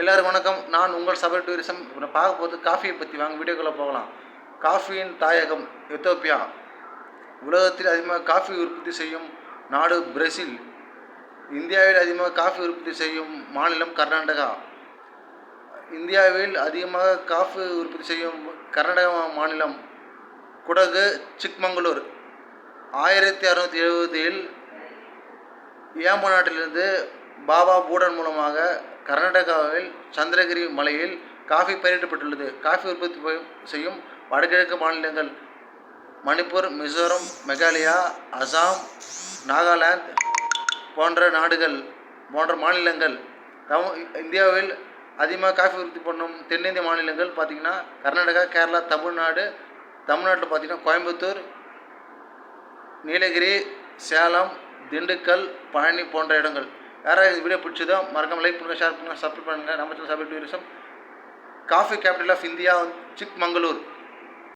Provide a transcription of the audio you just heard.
எல்லோரும் வணக்கம். நான் உங்கள் சபர் டூரிசம் இப்போ நான் பார்க்க போது காஃபியை பற்றி வாங்க வீடியோக்குள்ளே போகலாம். காஃபியின் தாயகம் எத்தோப்பியா உலகத்தில் அதிகமாக காஃபி உற்பத்தி செய்யும் நாடு பிரேசில். இந்தியாவில் அதிகமாக காஃபி உற்பத்தி செய்யும் மாநிலம் கர்நாடகா. இந்தியாவில் அதிகமாக காஃபி உற்பத்தி செய்யும் கர்நாடகா மாநிலம் குடகு சிக்மங்களூர். ஆயிரத்தி அறுநூற்றி எழுபதில் ஏம்பு நாட்டிலிருந்து பாபா பூடன் மூலமாக கர்நாடகாவில் சந்திரகிரி மலையில் காஃபி பயிரிடப்பட்டுள்ளது காஃபி உற்பத்தி செய்யும் வடகிழக்கு மாநிலங்கள் மணிப்பூர் மிசோரம் மெகாலயா அசாம் நாகாலாந்து போன்ற நாடுகள் போன்ற மாநிலங்கள். தமிழ் இந்தியாவில் அதிகமாக காஃபி உற்பத்தி பண்ணும் தென்னிந்திய மாநிலங்கள் பார்த்திங்கன்னா கர்நாடகா கேரளா தமிழ்நாடு தமிழ்நாட்டில் பார்த்திங்கன்னா கோயம்புத்தூர் நீலகிரி சேலம் திண்டுக்கல் பழனி போன்ற இடங்கள். யாராவது இந்த வீடியோ பிடிச்சதோ மறக்காம லைக் பண்ணுங்கள் ஷேர் பண்ணுங்கள் சப்ஸ்கிரைப் பண்ணுங்கள் நம்ம சேனல் சபை tourism coffee capital of India Chikmagalur